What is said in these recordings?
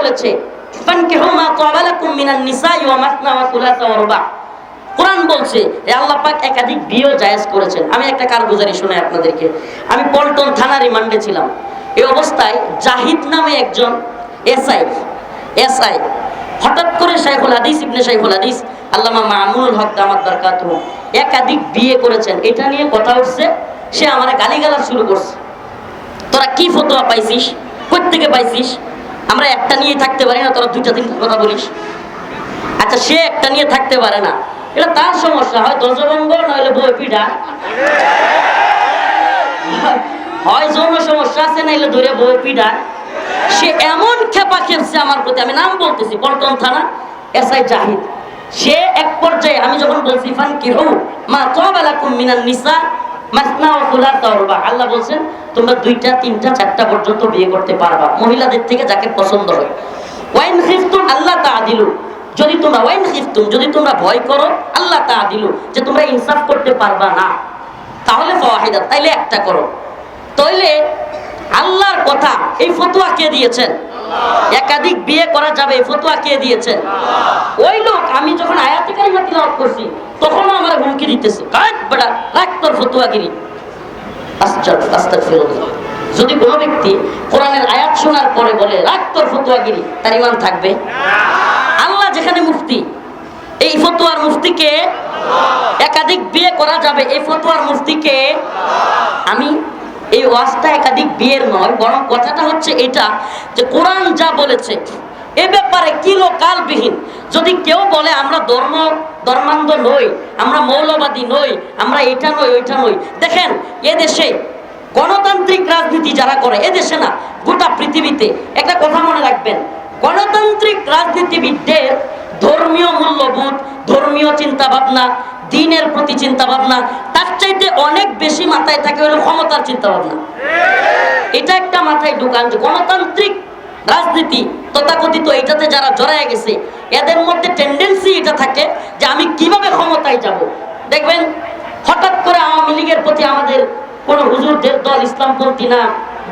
বলেছে কোরআন বলছে আল্লাহ পাক একাধিক জায়েজ করেছেন। আমি একটা কারগুজারি শোনাই আপনাদেরকে। আমি পল্টন থানা রিমান্ডে ছিলাম। এই অবস্থায় জাহিদ নামে একজন এসআই এসআই। হঠাৎ করে শাইখুল হাদিস, ইবনে শাইখুল হাদিস, আল্লামা মামুনুল হক দামাত একাধিক বিয়ে করেছেন। এটা নিয়ে কথা উঠছে, সে আমার গালিগালাজ শুরু করছে। তোরা কি ফতোয়া পাইছিস? থেকে পাইছিস? আমরা একটা নিয়ে থাকতে পারি না, তোরা দুইটা তিনটা কথা বলিস। আচ্ছা সে একটা নিয়ে থাকতে পারে না। এটা তার সমস্যা হয় ধ্বজভঙ্গ নইলে বই পিঠা হয় যৌন সমস্যা আছে, নাইলে ধরে বই পিঠা সে এমন খেপা খেপছে আমার প্রতি, আমি নাম বলতেছি, পল্টন থানা এসআই জাহিদ। সে এক পর্যায়ে আমি যখন বলছি ফান কি হু মা তবেলাকুম মিনান নিসা মাসনা ও আল্লাহ বলছেন, তোমরা দুইটা, তিনটা, চারটা পর্যন্ত বিয়ে করতে পারবা। মহিলাদের থেকে যাকে পছন্দ হয়। ওয়াইন খিফতুম, আল্লাহ তাআদিলু যদি তোমরা ওয়াইন খিফতুম, যদি তোমরা ভয় করো, আল্লাহ তা তাআদিলু যে তোমরা ইনসাফ করতে পারবা না। তাহলে ফাওয়াহিদা তাইলে একটা করো। তাইলে আল্লাহর কথা, এই ফতোয়া কে দিয়েছেন? একাধিক বিয়ে করা যাবে ফতুয়া কে দিয়েছেন ওই লোক, আমি যখন আয়াতি কারিমা তিলাওয়াত করছি, তখনও আমার হুমকি দিতেছে। কাট বেটা, রাখ তোর ফতোয়াগিরি। যদি কোনো ব্যক্তি কোরআনের আয়াত শোনার পরে বলে, রাখ তোর ফতোয়াগিরি তার ইমান থাকবে? আল্লাহ যেখানে মুফতি, এই ফতোয়ার মুফতিকে একাধিক বিয়ে করা যাবে। এই ফতোয়ার মুফতিকে আমি এই ওয়াজটা একাধিক বিয়ের নয়, বরং কথাটা হচ্ছে এটা যে কোরআন যা বলেছে, এ ব্যাপারে কিলোকালবিহীন যদি কেউ বলে, আমরা ধর্ম, ধর্মান্ধ নই, আমরা মৌলবাদী নই, আমরা এটা নই, ওইটা নই। দেখেন এ দেশে গণতান্ত্রিক রাজনীতি যারা করে এ দেশে না, গোটা পৃথিবীতে, একটা কথা মনে রাখবেন, গণতান্ত্রিক রাজনীতিবিদদের ধর্মীয় মূল্যবোধ, ধর্মীয় চিন্তা ভাবনা দিনের প্রতি চিন্তা ভাবনা তার চাইতে অনেক বেশি মাথায় থাকে হলো ক্ষমতার চিন্তা ভাবনা এটা একটা মাথায় ঢুকান যে গণতান্ত্রিক রাজনীতি তথাকথিত এটাতে যারা জড়ায় গেছে, এদের মধ্যে টেন্ডেন্সি এটা থাকে যে আমি কীভাবে ক্ষমতায় যাব। দেখবেন, হঠাৎ করে আওয়ামী লীগের প্রতি আমাদের কোন হুজুরদের দল, ইসলামপন্থী না,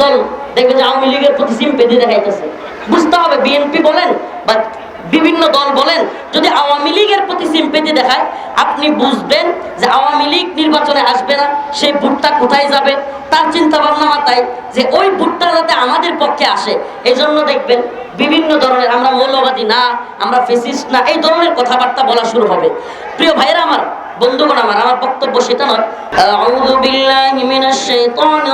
দল, দেখবেন যে আওয়ামী লীগের প্রতি সিম্পেদি দেখাইতেছে। বুঝতে হবে, বিএনপি বলেন বা বিভিন্ন দল বলেন, যদি আওয়ামী লীগের প্রতি সিম্পেতি দেখায়, আপনি বুঝবেন যে আওয়ামী লীগ নির্বাচনে আসবে না, সেই ভোটটা কোথায় যাবে? তার চিন্তা ভাবনা মাথায় যে ওই ভোটটা যাতে আমাদের পক্ষে আসে। এই জন্য দেখবেন বিভিন্ন ধরনের আমরা মৌলবাদী না, আমরা ফেসিস্ট না, এই ধরনের কথাবার্তা বলা শুরু হবে। প্রিয় ভাইরা আমার, বন্ধুগণ আমার আমার বক্তব্য সেটা নয়। বিল্লাহি মিনাশ শাইতানির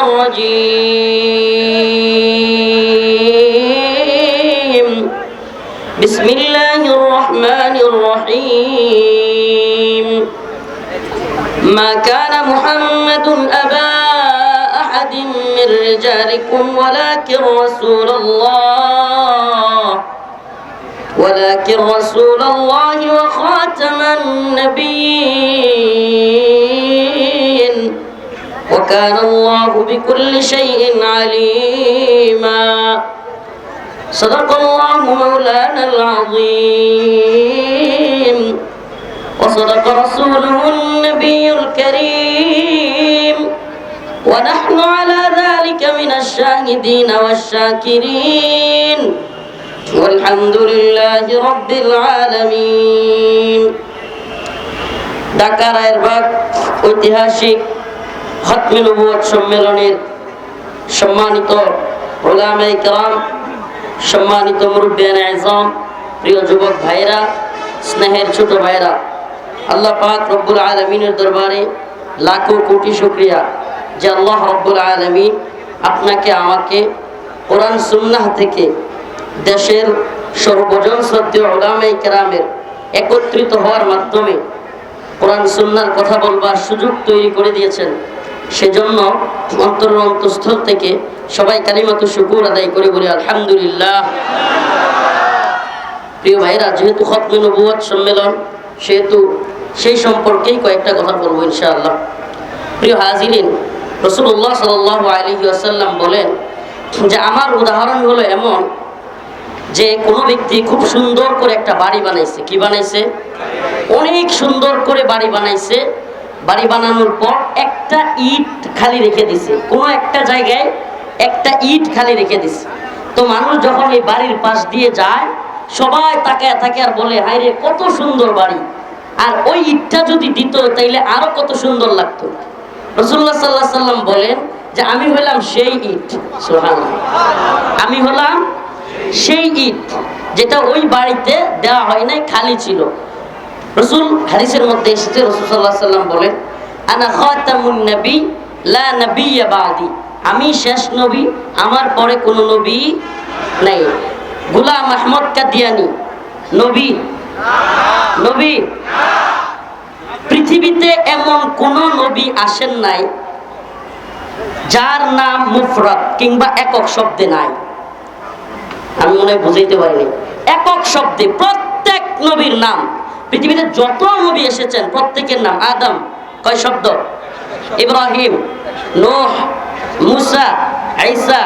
بسم الله الرحمن الرحيم. ما كان محمد أبا أحد من رجالكم ولكن رسول الله ولكن رسول الله وخاتم النبيين. وكان الله بكل شيء عليما. صدق الله مولانا العظيم وصدق رسوله النبي الكريم ونحن على ذلك من الشاهدين والشاكرين والحمد لله رب العالمين ঢাকা রায়েরবাগ ঐতিহাসিক খতমে নবুয়ত সম্মেলনের সম্মানিত ওলামে কেরাম সম্মানিত মুরব্বিয়ান আজম, প্রিয় যুবক ভাইরা স্নেহের ছোট ভাইরা আল্লাহ পাক রব্বুল আলমিনের দরবারে লাখো কোটি শুক্রিয়া যে আল্লাহ রব্বুল আলমিন আপনাকে, আমাকে কোরআন সুন্নাহ থেকে দেশের সর্বজন শ্রদ্ধেয় ওলামে কেরামের একত্রিত হওয়ার মাধ্যমে কোরআন সুন্নার কথা বলবার সুযোগ তৈরি করে দিয়েছেন। সেজন্য অন্তর অন্তঃস্থল থেকে সবাই কালিমাত শুকুর আদায় করে বলি, আলহামদুলিল্লাহ। প্রিয় ভাইরা যেহেতু খতমে সম্মেলন, সেহেতু সেই সম্পর্কেই কয়েকটা কথা বলব ইনশাআল্লাহ। প্রিয় হাজিরিন রসুল্লাহ সাল আলহি আসাল্লাম বলেন যে, আমার উদাহরণ হলো এমন যে, কোনো ব্যক্তি খুব সুন্দর করে একটা বাড়ি বানাইছে। কি বানাইছে? অনেক সুন্দর করে বাড়ি বানাইছে। বাড়ি বানানোর পর একটা ইট খালি রেখে দিছে। কোনো একটা জায়গায় একটা ইট খালি রেখে দিছে। তো মানুষ যখন এই বাড়ির পাশ দিয়ে যায়, সবাই তাকায় থাকে আর বলে হাই রে, কত সুন্দর বাড়ি। আর ওই ইটটা যদি দিত, তাইলে আরও কত সুন্দর লাগতো। রসুল্লাহ সাল্লাহ সাল্লাম বলেন যে, আমি হলাম সেই ইট। সুবহানাল্লাহ। আমি হলাম সেই ইট, যেটা ওই বাড়িতে দেওয়া হয় নাই, খালি ছিল। রসুল হাদিসের মধ্যে এসেছে, রসুল সাল্লাহ সাল্লাম বলেন, আনা খাতামুন নবী, লা নবিয়্যা বাদি। আমি শেষ নবী, আমার পরে কোনো নবী নাই। গুলাম আহমদ কাদিয়ানি, নবী। নবী। পৃথিবীতে এমন কোন নবী আসেন নাই, যার নাম মুফরত কিংবা একক শব্দে নাই। আমি মনে বুঝাইতে পারিনি। একক শব্দে প্রত্যেক নবীর নাম। পৃথিবীতে যত নবী এসেছেন, প্রত্যেকের নাম আদম। কয় শব্দ? ইব্রাহিম, নোহ, মুসা আইসা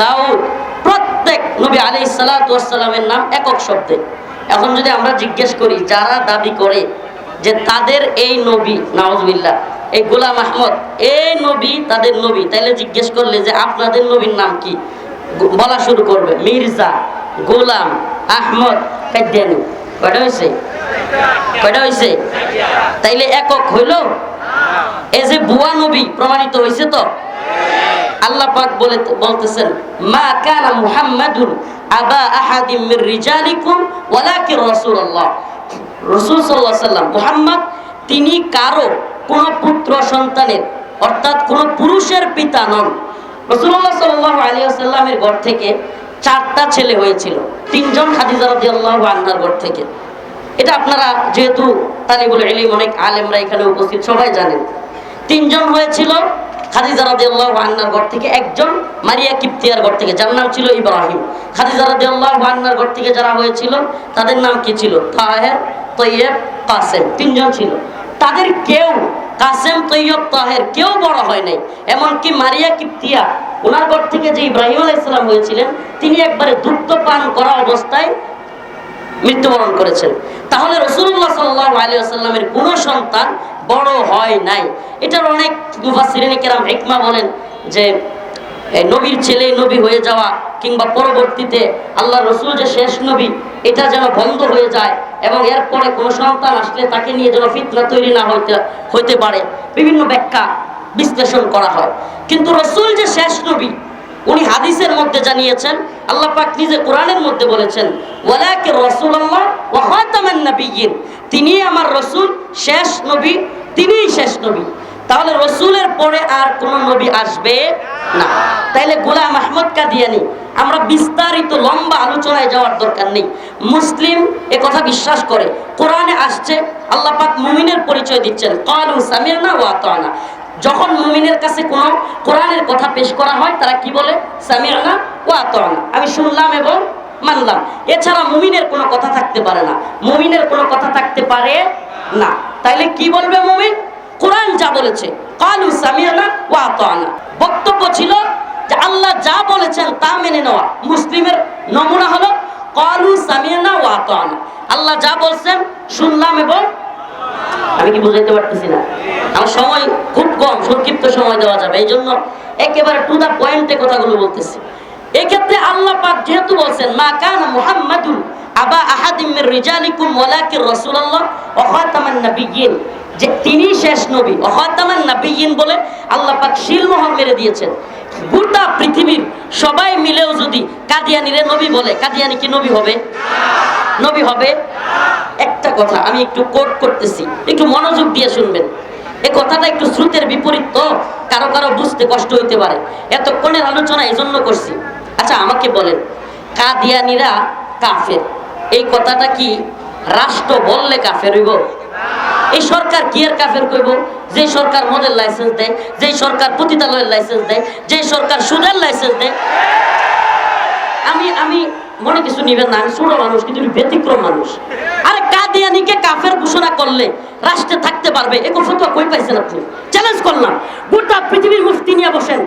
দাউদ। প্রত্যেক নবী আলী সালাতামের নাম একক শব্দে। এখন যদি আমরা জিজ্ঞেস করি, যারা দাবি করে যে তাদের এই নবী নওয়াজবিল্লাহ এই গোলাম আহমদ, এই নবী তাদের নবী, তাইলে জিজ্ঞেস করলে যে আপনাদের নবীর নাম কি? বলা শুরু করবে, মির্জা, গোলাম, আহমদ কাদ্যানি কয়টা হয়েছে? তাইলে একক হইল? এই যে বুয়া নবী প্রমাণিত হয়েছে তো? বলে বলতেছেন, মা কানা মুহাম্মাদুন আবা আহাদিম মির রিজালিকুম ওয়ালাকিন রাসূলুল্লাহ। রাসূল সাল্লাল্লাহু আলাইহি তিনি কারও কোন পুত্র সন্তানের, অর্থাৎ কোন পুরুষের পিতা নন। রাসূলুল্লাহ সাল্লাল্লাহু আলাইহি ঘর থেকে চারটা ছেলে হয়েছিল। তিনজন খাদিজা রাদিয়াল্লাহু আনহার ঘর থেকে। এটা আপনারা যেহেতু তালিবুল ইলিম, অনেক আলেমরা এখানে উপস্থিত, সবাই জানেন। তিনজন হয়েছিল খাদিজা রাদিয়াল্লাহু আনহার ঘর থেকে, একজন মারিয়া কিপ্তিয়ার ঘর থেকে, যার নাম ছিল ইব্রাহিম। খাদিজা রাদিয়াল্লাহু আনহার ঘর থেকে যারা হয়েছিল, তাদের নাম কি ছিল? তাহের, তৈয়ব, কাসেম, তিনজন ছিল। তাদের কেউ কাসেম, তৈয়ব, তাহের কেউ বড় হয় নাই। এমনকি মারিয়া কিপ্তিয়া ওনার ঘর থেকে যে ইব্রাহিম আলাইসালাম হয়েছিলেন, তিনি একবারে দুগ্ধ পান করা অবস্থায় মৃত্যুবরণ করেছেন। তাহলে রসুল্লাহ সাল্লাহ আলী আসাল্লামের কোনো সন্তান বড় হয় নাই। এটার অনেক মুফাসিরিনে কেরাম হেকমা বলেন যে নবীর ছেলে নবী হয়ে যাওয়া কিংবা পরবর্তীতে আল্লাহ রসুল যে শেষ নবী, এটা যেন বন্ধ হয়ে যায় এবং এরপরে কোনো সন্তান আসলে তাকে নিয়ে যেন ফিতনা তৈরি না হইতে হইতে পারে। বিভিন্ন ব্যাখ্যা বিশ্লেষণ করা হয়। কিন্তু রসুল যে শেষ নবী উনি হাদিসের মধ্যে জানিয়েছেন, আল্লাহ পাক নিজে কোরআনের মধ্যে বলেছেন ওয়ালাকে রাসূলুল্লাহ ওয়া খাতামান নাবিয়্যিন। তিনি আমার রসুল, শেষ নবী, তিনিই শেষ নবী। তাহলে রসুলের পরে আর কোন নবী আসবে না। তাইলে গোলাম আহমদ কাদিয়ানি, আমরা বিস্তারিত লম্বা আলোচনায় যাওয়ার দরকার নেই। মুসলিম এ কথা বিশ্বাস করে, কোরআনে আসছে, আল্লাহ পাক মুমিনের পরিচয় দিচ্ছেন, কালু সামিরনা ওয়া আতানা। যখন মুমিনের কাছে কোনো কোরআনের কথা পেশ করা হয়, তারা কি বলে? সামিয়ানা ও আতনা আমি শুনলাম এবং মানলাম। এছাড়া মুমিনের কোনো কথা থাকতে পারে না। মুমিনের কোনো কথা থাকতে পারে না। তাইলে কি বলবে মুমিন? কোরআন যা বলেছে। কালু সামিয়ানা ও আতনা বক্তব্য ছিল যে আল্লাহ যা বলেছেন তা মেনে নেওয়া। মুসলিমের নমুনা হলো কালু সামিয়ানা ও আতনা আল্লাহ যা বলছেন শুনলাম এবং আমি কি বুঝাইতে পারতেছি না? আমার সময় খুব কম, সংক্ষিপ্ত সময় দেওয়া যাবে। এই জন্য একেবারে টু দা পয়েন্টে কথাগুলো বলতেছি। এক্ষেত্রে আল্লাহ পাক যেহেতু বলছেন, মা কানা মুহাম্মাদুন আবা আহাদিম মির রিজালিকুম ওয়ালাকির রাসূলুল্লাহ ওয়া খাতামান নাবিয়্যিন। যে তিনি শেষ নবী ওয়া খাতামান নাবিয়্যিন বলে আল্লাহ পাক শিলমোহর মেরে দিয়েছেন। গোটা পৃথিবীর সবাই মিলেও যদি কাদিয়ানিরে নবী বলে, কাদিয়ানি কি নবী হবে? নবী হবে? একটা কথা, আমি একটু কোট করতেছি। একটু মনোযোগ দিয়ে শুনবেন। এই কথাটা একটু শ্রুতের বিপরীত তো, কারও কারও বুঝতে কষ্ট হইতে পারে। এতক্ষণের আলোচনা এই জন্য করছি। আচ্ছা আমাকে বলেন, কাদিয়ানিরা কাফের। এই কথাটা কি রাষ্ট্র বললে কাফের হইব? এই সরকার কি এর কাফের কইব? যে সরকার মদের লাইসেন্স দেয় যে সরকার পতিতালয়ের লাইসেন্স দেয় যে সরকার সুদের লাইসেন্স দেয়। আমি আমি মনে কিছু নিবেন না, আমি ছোট মানুষ, কিন্তু ব্যতিক্রম মানুষ। আরে কাদিয়ানিকে কাফের ঘোষণা করলে রাষ্ট্রে থাকতে পারবে, এ ফতোয়া কই পাইছেন আপনি? চ্যালেঞ্জ করলাম। গোটা পৃথিবীর মুফতি নিয়ে বসেন,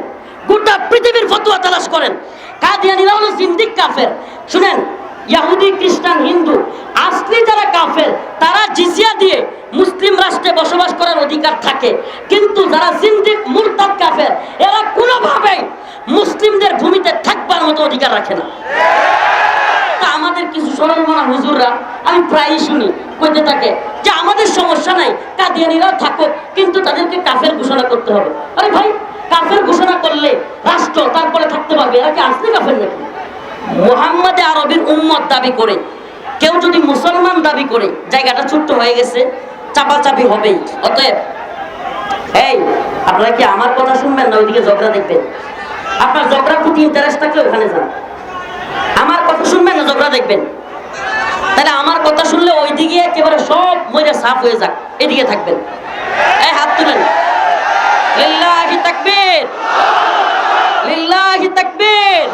গোটা পৃথিবীর ফতোয়া তালাশ করেন। কাদিয়ানিরা হলো জিন্দিক কাফের। শুনেন, ইয়াহুদি, খ্রিস্টান, হিন্দু, আসলি যারা কাফের, তারা জিজিয়া দিয়ে মুসলিম রাষ্ট্রে বসবাস করার অধিকার থাকে। কিন্তু যারা জিন্দিক মুরতাদ কাফের, এরা কোনোভাবেই মুসলিমদের ভূমিতে থাকবার মতো অধিকার রাখে না। তা আমাদের কিছু সরল মনা হুজুররা, আমি প্রায়ই শুনি কইতে থাকে যে আমাদের সমস্যা নাই, কাদিয়ানিরাও থাকুক, কিন্তু তাদেরকে কাফের ঘোষণা করতে হবে। আরে ভাই, কাফের ঘোষণা করলে রাষ্ট্র তারপরে থাকতে পারবে? এরা কি আসলে কাফের নাকি? মোহাম্মদে আরবির উম্মত দাবি করে, কেউ যদি মুসলমান দাবি করে, জায়গাটা ছোট্ট হয়ে গেছে, চাপাচাপি হবেই। অতএব, এই, আপনারা কি আমার কথা শুনবেন না? ওইদিকে ঝগড়া দেখবেন। আপনার ঝগড়ার প্রতি ইন্টারেস্ট থাকলে ওখানে যান। আমার কথা শুনবেন না ঝগড়া দেখবেন। তাহলে আমার কথা শুনলে ওইদিকে একেবারে সব মজা সাফ হয়ে যাক, এদিকে থাকবেন। এই হাত তুলেন। লিল্লাহি তাকবীর। লিল্লাহি তাকবীর।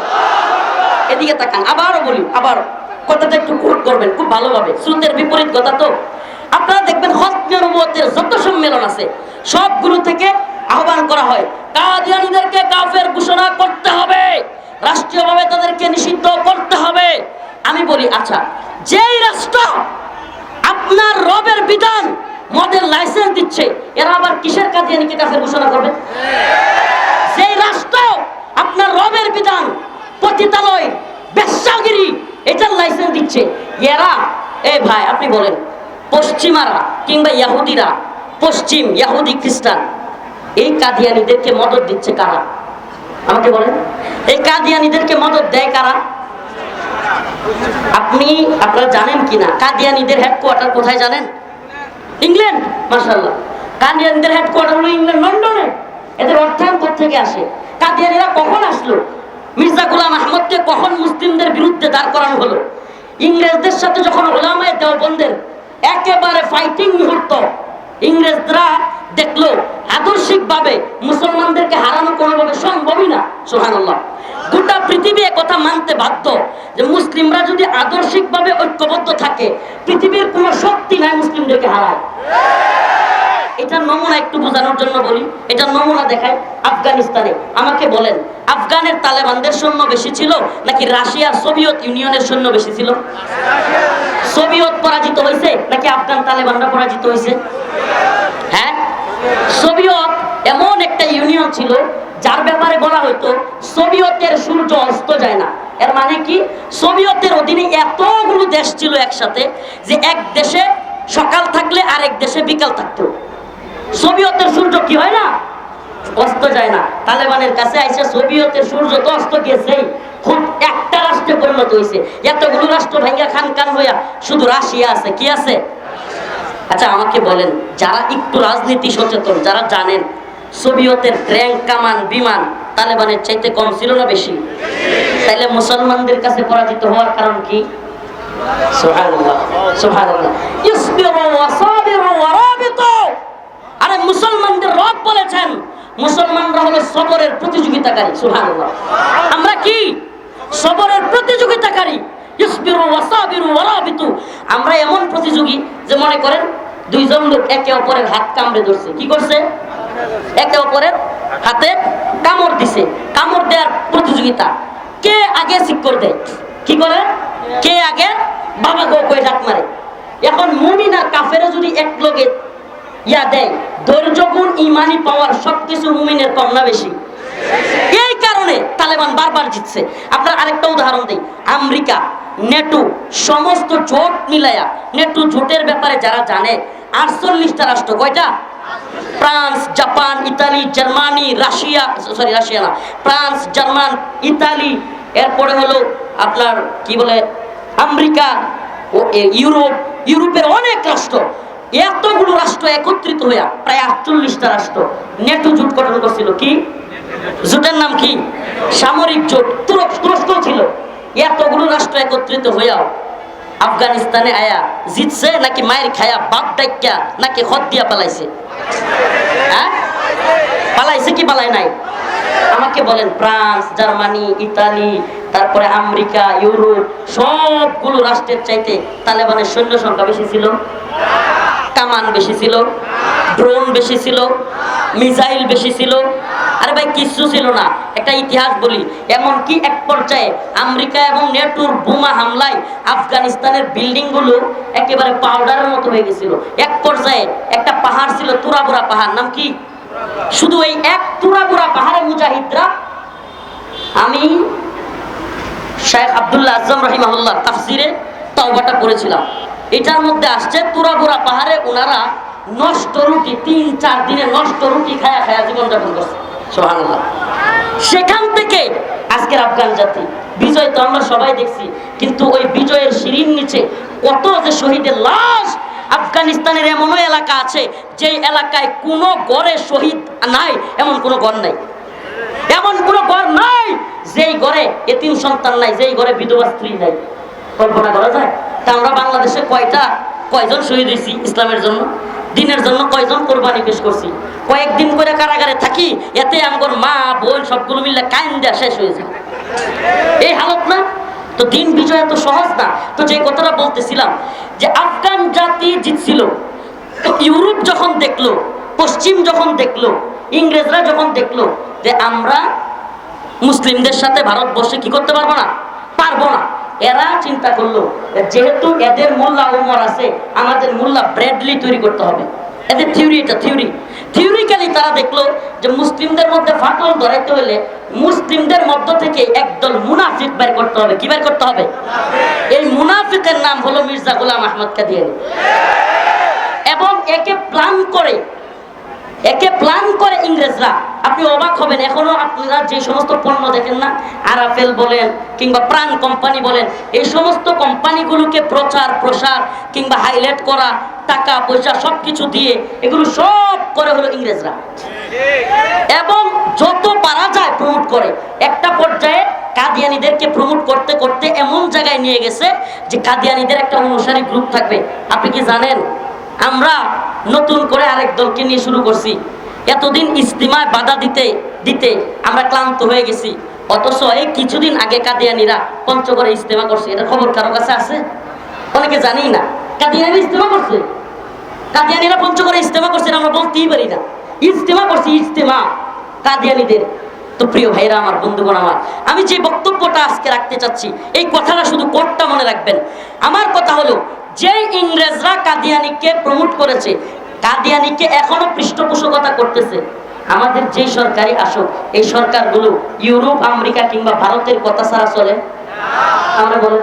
এদিকে তাকান, আবারও বলি আবার কথাটা একটু কোট করবেন, খুব ভালোভাবে। শ্রুতের বিপরীত কথা তো। আপনারা দেখবেন হত্যের নবুয়তের যত সম্মেলন আছে, সবগুলো থেকে আহ্বান করা হয়। কাদিয়ানীদেরকে কাফের ঘোষণা করতে হবে। রাষ্ট্রীয়ভাবে তাদেরকে নিষিদ্ধ করতে হবে। আমি বলি আচ্ছা যেই রাষ্ট্র আপনার রবের বিধান, মদের লাইসেন্স দিচ্ছে, এরা আবার কিসের কাদিয়ানিকে কাফের ঘোষণা করবে? যেই রাষ্ট্র আপনার রবের বিধান, পতিতালয়, বেশ্যাগিরি, এটার লাইসেন্স দিচ্ছে, এরা, এ ভাই, আপনি বলেন পশ্চিমারা কিংবা ইয়াহুদিরা, পশ্চিম ইয়াহুদি খ্রিস্টান, এই কাদিয়ানিদেরকে মদত দিচ্ছে কারা? আমাকে বলেন। এই কাদিয়ানিদেরকে মদত দেয় কারা? আপনি, আপনারা জানেন কিনা? কাদিয়ানিদের হেডকোয়ার্টার কোথায় জানেন? ইংল্যান্ড মাশাল্লাহ কাদিয়ানিদের হেডকোয়ার্টার হলো ইংল্যান্ড, লন্ডনে। এদের অর্থায়ন থেকে আসে। কাদিয়ানিরা কখন আসলো? মির্জা গোলাম আহমদকে কখন মুসলিমদের বিরুদ্ধে দাঁড় করানো হলো? ইংরেজদের সাথে যখন ওলামায় দেওবন্দের একেবারে ফাইটিং মুহূর্ত। ইংরেজরা দেখল, আদর্শিকভাবে মুসলমানদেরকে হারানো কোনোভাবে সম্ভবই না সোহানুল্লাহ গোটা পৃথিবী কথা মানতে বাধ্য যে মুসলিমরা যদি আদর্শিকভাবে ঐক্যবদ্ধ থাকে, পৃথিবীর কোনো শক্তি নাই মুসলিমদেরকে হারায়। এটা নমুনা একটু বোঝানোর জন্য বলি। এটা নমুনা দেখায় আফগানিস্তানে। আমাকে বলেন, আফগানের তালেবানদের সৈন্য বেশি ছিল নাকি রাশিয়ার সোভিয়েত ইউনিয়নের সৈন্য বেশি ছিল? সোভিয়েত পরাজিত হয়েছে নাকি আফগান তালেবানরা পরাজিত হয়েছে? হ্যাঁ? সোভিয়েত এমন একটা ইউনিয়ন ছিল, যার ব্যাপারে বলা হতো সোভিয়েতের সূর্য অস্ত যায় না। এর মানে কি? সোভিয়েতের অধীনে এতগুলো দেশ ছিল একসাথে যে এক দেশে সকাল থাকলে আরেক দেশে বিকাল থাকতো। সোভিয়েতের সূর্য কি হয় না? অস্ত যায় না। তালেবানের কাছে আইসে সোভিয়েতের সূর্য তো অস্ত গিয়েছেই। খুব একটা রাষ্ট্রে পরিণত হয়েছে এতগুলো রাষ্ট্র ভাঙ্গা খান খান হইয়া শুধু রাশিয়া আছে, কি আছে? আচ্ছা আমাকে বলেন, যারা একটু রাজনীতি সচেতন, যারা জানেন সোভিয়েতের ট্যাঙ্ক, কামান, বিমান তালেবানের চাইতে কম ছিল না বেশি? তাইলে মুসলমানদের কাছে পরাজিত হওয়ার কারণ কি? সুবহানাল্লাহ সুবহানাল্লাহ। আরে মুসলমানদের রব বলেছেন, মুসলমানরা হলো সবরের প্রতিযোগিতাকারী, সুবহানাল্লাহ। আমরা কি? সবরের প্রতিযোগিতাকারী আমরা এমন প্রতিযোগী যে মনে করেন দুইজন লোক একে অপরের হাত কামড়ে ধরছে। কি করছে? একে অপরের হাতে কামড় দিছে। কামড় দেওয়ার প্রতিযোগিতা। কে আগে শিক্ষর দেয়? কি করে? কে আগে? বাবা গো কয়ে ডাক মারে? এখন মুমিন কাফেরে যদি এক লগে ইয়া দেয় ধৈর্য গুণ ইমানি পাওয়ার সবকিছু মুমিনের কম না বেশি। এই কারণে তালেবান বারবার জিতছে। আপনার আরেকটা উদাহরণ দিই। আমেরিকা, নেটো, সমস্ত জোট মিলায়া, নেটো জোটের ব্যাপারে যারা জানে, আটচল্লিশটা রাষ্ট্র, কয়টা? France, Japan, Italy, Germany, Russia, sorry, Russia না, ফ্রান্স, জার্মান, ইতালি, এরপরে হলো আপনার কি বলে, আমেরিকা ও ইউরোপ, ইউরোপের অনেক রাষ্ট্র। এতগুলো রাষ্ট্র একত্রিত হইয়া প্রায় আটচল্লিশটা রাষ্ট্র নেটো জোট গঠন করছিল কি? জোটের নাম কি? সামরিক জোট, তুরস্ক ছিল। এতগুলো রাষ্ট্র একত্রিত হইয়াও আফগানিস্তানে আয়া জিতছে নাকি মায়ের খায়া বাপ ডাক্যা নাকি হত দিয়া পালাইছে? হ্যাঁ? পালাইছে কি পালাই নাই? আমাকে বলেন ফ্রান্স, জার্মানি, ইতালি, তারপরে আমেরিকা, ইউরোপ, সবগুলো রাষ্ট্রের চাইতে তালেবানের সৈন্য সংখ্যা বেশি ছিল। কামান বেশি ছিল। ড্রোন বেশি ছিল। মিসাইল বেশি ছিল। আরে ভাই কিচ্ছু ছিল না। একটা ইতিহাস বলি, এমনকি এক পর্যায়ে আমেরিকা এবং নেটোর বোমা হামলায় আফগানিস্তানের বিল্ডিংগুলো একেবারে পাউডারের মতো হয়ে গেছিল। এক পর্যায়ে একটা পাহাড় ছিল, তুরাবুরা পাহাড়, নাম কি? শুধু এই এক তুরাবুরা পাহাড়ে মুজাহিদরা, আমি শেখ আব্দুল্লাহ আজম রহিমাহুল্লাহ তাফসিরে তওবাটা পড়েছিলাম। এটার মধ্যে আসছে তুরাবুরা পাহাড়ে ওনারা নষ্ট রুটি, তিন চার দিনে নষ্ট রুটি খায়া খায়া জীবনযাপন করছে। সোহানুল্লাহ সেখান থেকে আজকের আফগান জাতি, বিজয় তো আমরা সবাই দেখছি, কিন্তু ওই বিজয়ের সিঁড়ির নিচে কত যে শহীদের লাশ আফগানিস্তানের এমনও এলাকা আছে যে এলাকায় কোনো গড়ে শহীদ নাই, এমন কোনো গড় নাই। এমন কোনো ঘর নাই, যেই ঘরে এতিম সন্তান নাই, যেই ঘরে বিধবা স্ত্রী নাই। কল্পনা করা যায়? তা আমরা বাংলাদেশে কয়টা, কয়জন শহীদ হয়েছি ইসলামের জন্য? দিনের জন্য কয়জন কোরবানি পেশ করছি? কয়েকদিন করে কারাগারে থাকি, এতে আমার মা, বোন সবগুলো মিললে কাইন দেওয়া শেষ হয়ে যায়। এই হালত না? তো দিন বিজয় এত সহজ না। তো যে কথাটা বলতেছিলাম যে আফগান জাতি জিতছিল ইউরোপ যখন দেখল, পশ্চিম যখন দেখল, ইংরেজরা যখন দেখল যে আমরা মুসলিমদের সাথে ভারতবর্ষে কি করতে পারব না? পারব না। এরা চিন্তা করল যেহেতু এদের মোল্লা উমর আছে, আমাদের মোল্লা ব্রেডলি তৈরি করতে হবে। এদের থিওরি এটা, থিওরি। থিওরিক্যালি তারা দেখল যে মুসলিমদের মধ্যে ফাটল ধরাইতে হলে মুসলিমদের মধ্য থেকে একদল মুনাফিক বের করতে হবে। কি বের করতে হবে? এই মুনাফিকের নাম হলো মির্জা গোলাম আহমদ কাদিয়ানি। এবং একে প্ল্যান করে, একে প্ল্যান করে ইংরেজরা। আপনি অবাক হবেন, এখনও আপনারা যে সমস্ত পণ্য দেখেন না, আরাফেল বলেন কিংবা প্রাণ কোম্পানি বলেন, এই সমস্ত কোম্পানিগুলোকে প্রচার প্রসার কিংবা হাইলাইট করা টাকা, পয়সা সব কিছু দিয়ে এগুলো সব করে হলো ইংরেজরা। এবং যত পারা যায় প্রমোট করে। একটা পর্যায়ে কাদিয়ানিদেরকে প্রমোট করতে করতে এমন জায়গায় নিয়ে গেছে যে কাদিয়ানিদের একটা অনুসারী গ্রুপ থাকবে। আপনি কি জানেন? আমরা নতুন করে আরেক দলকে নিয়ে শুরু করছি। এতদিন ইস্তিমায় বাধা দিতে দিতে আমরা ক্লান্ত হয়ে গেছি। অথচ এই কিছুদিন আগে কাদিয়ানিরা পঞ্চগড়ে ইস্তেমা করছে। এটা খবর কারও কাছে আছে? অনেকে জানি না। কাদিয়ানি ইস্তেমা করছে? কাদিয়ানিরা পঞ্চগড়ে ইস্তেমা করছে এটা আমরা বলতেই পারি না। ইস্তেমা করছি ইস্তেমা কাদিয়ানিদের। তো প্রিয় ভাইরা আমার বন্ধুগণ, আমার, আমি যে বক্তব্যটা আজকে রাখতে চাচ্ছি, এই কথাটা শুধু কোটটা মনে রাখবেন। আমার কথা হলো যে ইংরেজরা কাদিয়ানিকে প্রমোট করেছে, কাদিয়ানিকে এখনও পৃষ্ঠপোষকতা করতেছে, আমাদের যে সরকারি আসুক, এই সরকারগুলো ইউরোপ, আমেরিকা কিংবা ভারতের কথা ছাড়া চলে? আমরা বলেন।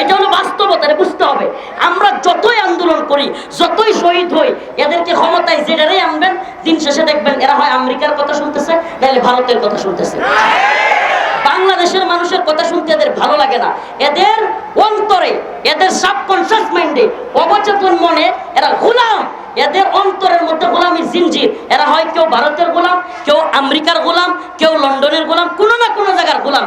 এটা হলো বাস্তবতা বুঝতে হবে। আমরা যতই আন্দোলন করি, যতই শহীদ হই, এদেরকে ক্ষমতায় জেনারেই আনবেন, দিন শেষে দেখবেন এরা হয় আমেরিকার কথা শুনতেছে, নাহলে ভারতের কথা শুনতেছে। বাংলাদেশের মানুষের কথা শুনতে এদের ভালো লাগে না। এদের অন্তরে, এদের সাবকনসিয়াস মাইন্ডে অবচেতন মনে, এরা গোলাম। এদের অন্তরের মধ্যে গোলামি জিনজির। এরা হয় কেউ ভারতের গোলাম, কেউ আমেরিকার গোলাম, কেউ লন্ডনের গোলাম, কোনো না কোনো জায়গার গোলাম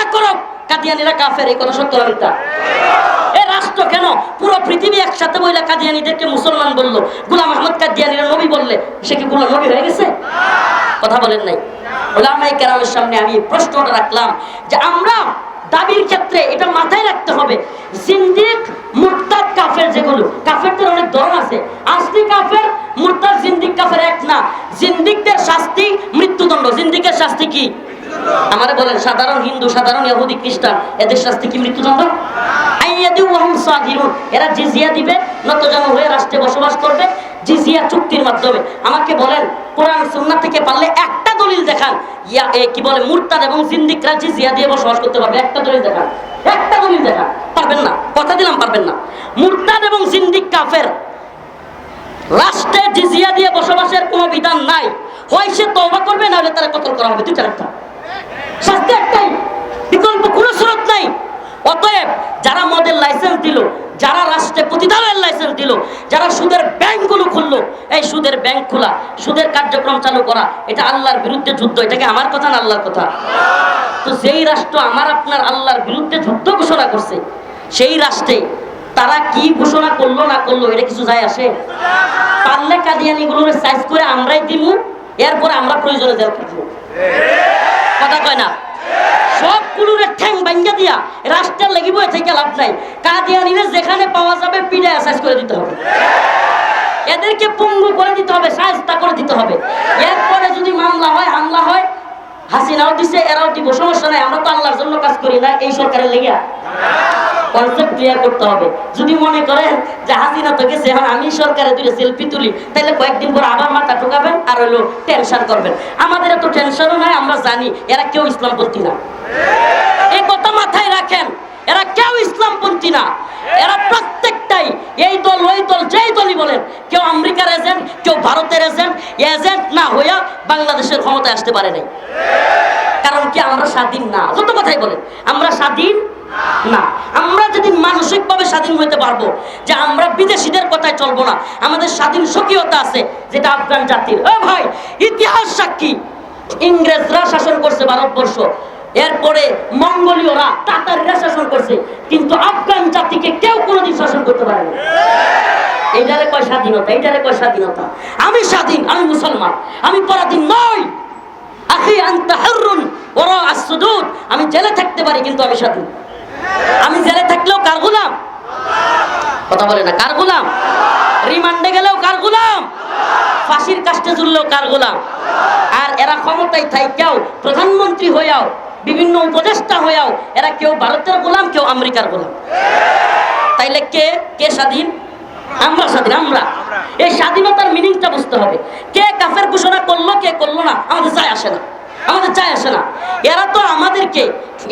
কাদিয়ানিরা কাফের, এই কথা সত্য না? এ রাষ্ট্র কেন? পুরো পৃথিবী একসাথে বইলা কাদিয়ানিদেরকে মুসলমান বলল। গুলাম আহমদ কাদিয়ানিরা নবী বললে, সে কি গুলাম নবী হয়ে গেছে? কথা বলেন নাই। ওলামাই কেরামের সামনে আমি প্রশ্নটা রাখলাম যে আমরা দাবির ক্ষেত্রে এটা মাথায় রাখতে হবে। জিন্দিক, মুরতাদ কাফের যেগুলো, কাফেরদের অনেক ধরন আছে। আসলি কাফের, মুরতাদ, জিন্দিক কাফের এক না। জিন্দিকদের শাস্তি মৃত্যুদণ্ড। জিন্দিকের শাস্তি কি? আমারে বলেন, সাধারণ হিন্দু, সাধারণ ইহুদি, খ্রিস্টান, এদের শাস্তি কি মৃত্যুদণ্ড? এরা জিজিয়া দিবে, নতজন হয়ে রাষ্ট্রে বসবাস করবে, জিজিয়া চুক্তির মাধ্যমে। আমাকে বলেন, কোরআন সুন্নাহ থেকে পারলে একটা দলিল দেখান। ইয়া, এ কি বলে, মুরতাদ এবং জিন্দিকরা জিজিয়া দিয়ে বসবাস করতে পারবে, একটা দলিল দেখান। একটা দলিল দেখান। পারবেন না, কথা দিলাম, পারবেন না। মুরতাদ এবং জিন্দিক কাফের, রাষ্ট্রে জিজিয়া দিয়ে বসবাসের কোনো বিধান নাই। হয় সে তওবা করবে না হলে তারা কতল করা হবে। দুইটা একটা শাস্তি একটাই বিকল্প কোনো স্রোত নাই। অতএব যারা মদের লাইসেন্স দিল, যারা রাষ্ট্রে প্রতিদানের লাইসেন্স দিল, যারা সুদের ব্যাংকগুলো খুললো, এই সুদের ব্যাংক খোলা, সুদের কার্যক্রম চালু করা, এটা আল্লাহর বিরুদ্ধে যুদ্ধ, এটাকে আমার কথা না আল্লাহর কথা? তো যেই রাষ্ট্র আমার আপনার আল্লাহর বিরুদ্ধে যুদ্ধ ঘোষণা করছে, সেই রাষ্ট্রে তারা কি ঘোষণা করল, না করল, এটা কিছু যায় আসে? পারলে কাদিয়ানি গুলো সাইজ করে আমরাই দিব এরপরে আমরা প্রয়োজনে জেল খাটবো কথা কয় না? সব কুলুরে ঠ্যাং ভাঙ্গা দিয়া রাষ্ট্রের লাগিব থেকে লাভ নাই। কাদিয়ানিরে যেখানে পাওয়া যাবে পিড়ে সাইজ করে দিতে হবে। এদেরকে পঙ্গু করে দিতে হবে, সায়স্তা করে দিতে হবে। এরপরে যদি মামলা হয়, হামলা হয় হাসিনাও দিছে, এরাও দিব। সমস্যা নাই, আমরা তো আল্লাহর জন্য কাজ করি না, এই সরকারের লেগিয়া। কনসেপ্ট ক্লিয়ার করতে হবে। যদি মনে করেন যে হাসিনা তো গেছে, এখন আমি সরকারে দুটো সেলফি তুলি তাহলে কয়েকদিন পর আবার মাথা ঢুকাবেন আর হইল টেনশন করবেন। আমাদের এত টেনশনও নাই, আমরা জানি, এরা কেউ ইসলাম ইসলামপন্থী না। এই কথা মাথায় রাখেন। এরা কেউ ইসলামপন্থী না। এরা প্রত্যেকটাই এই দল, ওই দল, যেই দলই বলেন, কেউ আমেরিকার এজেন্ট কেউ ভারতের এজেন্ট এজেন্ট না হইয়া বাংলাদেশের ক্ষমতায় আসতে পারে নাই। কারণ কি আমরা স্বাধীন না? যত কথাই বলেন, আমরা স্বাধীন না। আমরা যদি মানসিকভাবে স্বাধীন হইতে পারব, যে আমরা বিদেশিদের কথায় চলবো না, আমাদের স্বাধীন স্বকীয়তা আছে, যেটা আফগান জাতির। ও ভাই, ইতিহাস সাক্ষী। ইংরেজরা শাসন করছে ভারতবর্ষ। এরপরে মঙ্গোলীয়রা তাতারিরা শাসন করছে, কিন্তু আফগান জাতিকে কেউ কোনোদিন শাসন করতে পারে না। এইটারে কয় স্বাধীনতা, এইটারে কয় স্বাধীনতা। আমি স্বাধীন, আমি মুসলমান, আমি পরাধীন নই। আখি আনতা হুররুন ওরা আমি জেলে থাকতে পারি, কিন্তু আমি স্বাধীন। আমি জেলে থাকলেও কার গোলাম? কথা বলে না, কার গোলাম? রিমান্ডে গেলেও কার গোলাম? ফাঁসির কাষ্টে ঝুললেও কার গোলাম? আর এরা ক্ষমতায় থাইকাও প্রধানমন্ত্রী হইয়াও বিভিন্ন উপদেষ্টা হয়েও এরা কেউ ভারতের গোলাম, কেউ আমেরিকার গোলাম। তাইলে কে? কে স্বাধীন? আমরা স্বাধীন, আমরা। এই স্বাধীনতার মিনিংটা বুঝতে হবে। কে কাফের ঘোষণা করল, কে করল না, আমাদের যায় আসে না। আমাদের যায় আসে না। এরা তো আমাদেরকে,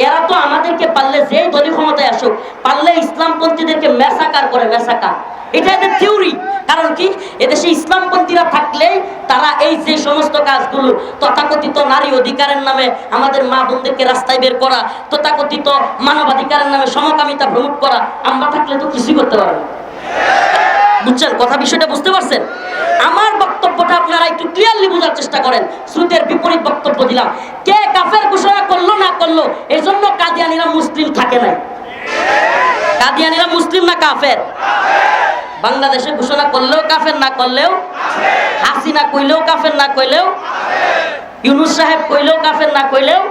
এরা তো আমাদেরকে পারলে যেই দলীয় ক্ষমতায় আসুক, পারলে ইসলামপন্থীদেরকে মেসাকার করে, মেসাকার। এটা এদের থিওরি কারণ কি? এদেশে ইসলামপন্থীরা থাকলেই তারা এই যে সমস্ত কাজগুলো, তথাকথিত নারী অধিকারের নামে আমাদের মা বোনদেরকে রাস্তায় বের করা, তথাকথিত মানবাধিকারের নামে সমকামিতা ভ্রমণ করা, আমরা থাকলে তো কিছুই করতে পারব। বুঝছেন, কথা বিষয়টা বুঝতে পারছেন? আমার বক্তব্যটা আপনারা একটু ক্লিয়ারলি বোঝার চেষ্টা করেন। শ্রুতের বিপরীত বক্তব্য দিলাম। কে কাফের ঘোষণা করল, না করল এই জন্য কাদিয়ানিরা মুসলিম থাকে নাই। কাদিয়ানিরা মুসলিম না কাফের? বাংলাদেশে ঘোষণা করলেও কাফের, না করলেও হাসিনা কইলেও কাফের, না কইলেও ইউনুস সাহেব কইলেও কাফের, না কইলেও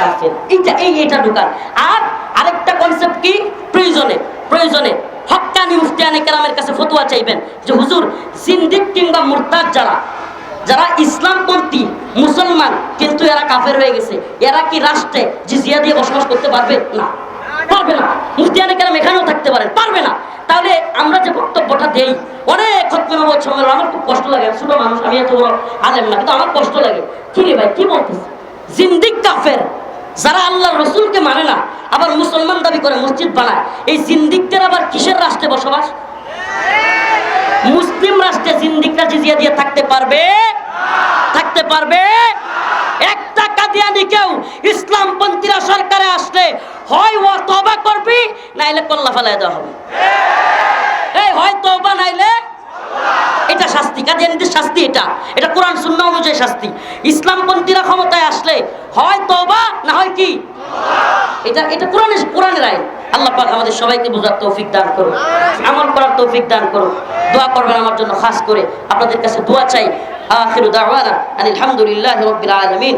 কাফের। এইটা, এই এটা ঢুকান। আর আরেকটা কনসেপ্ট কি? প্রয়োজনে প্রয়োজনে। হক্কানি মুফতিয়ানে কেরামের কাছে ফতোয়া চাইবেন যে হুজুর সিন্দিক কিংবা মুরতাদ যারা যারা ইসলামপন্থী, মুসলমান, কিন্তু এরা কাফের হয়ে গেছে, এরা কি রাষ্ট্রে জিজিয়া দিয়ে বসবাস করতে পারবে? না। পারবে না। মুফতিয়ানে কেরাম এখানেও থাকতে পারেন। পারবে না। তাহলে আমরা যে বক্তব্যটা দেই, অনেক খতমে নবত আমার খুব কষ্ট লাগে। ছোট মানুষ, আমি এত বড় আলেম না, কিন্তু আমার কষ্ট লাগে। কি রে ভাই, কি বলতেছে? জিন্দিক কাফের, যারা আল্লাহ রসুলকে মানে না আবার মুসলমান দাবি করে মসজিদ বানায়। এই জিন্দিকদের আবার কিসের রাষ্ট্রে বসবাস? মুসলিম রাষ্ট্রে জিন্দিকরা জিজিয়া দিয়ে থাকতে পারবে? থাকতে পারবে? একটা কাদিয়ানি কেউ ইসলাম ইসলামপন্থীরা সরকারে আসলে হয় ও তবা করবি, নাইলে কল্লা ফেলাই দেওয়া হবে। এই হয় তবা নাইলে এটা শাস্তি। কাদিয়ানিদের শাস্তি এটা। এটা কোরআন শূন্য অনুযায়ী শাস্তি। ইসলামপন্থীরা ক্ষমতায় আসলে হয় তবা না হয় কি? এটা এটা কোরআনের কোরআনের আইন। আল্লাহ পাক আমাদের সবাইকে বোঝার তৌফিক দান করুন আমল করার তৌফিক দান করুন দোয়া করবেন আমার জন্য, খাস করে। আপনাদের কাছে দোয়া চাই। আখিরু দাওয়ানা আলহামদুলিল্লাহি রাব্বিল আলামিন।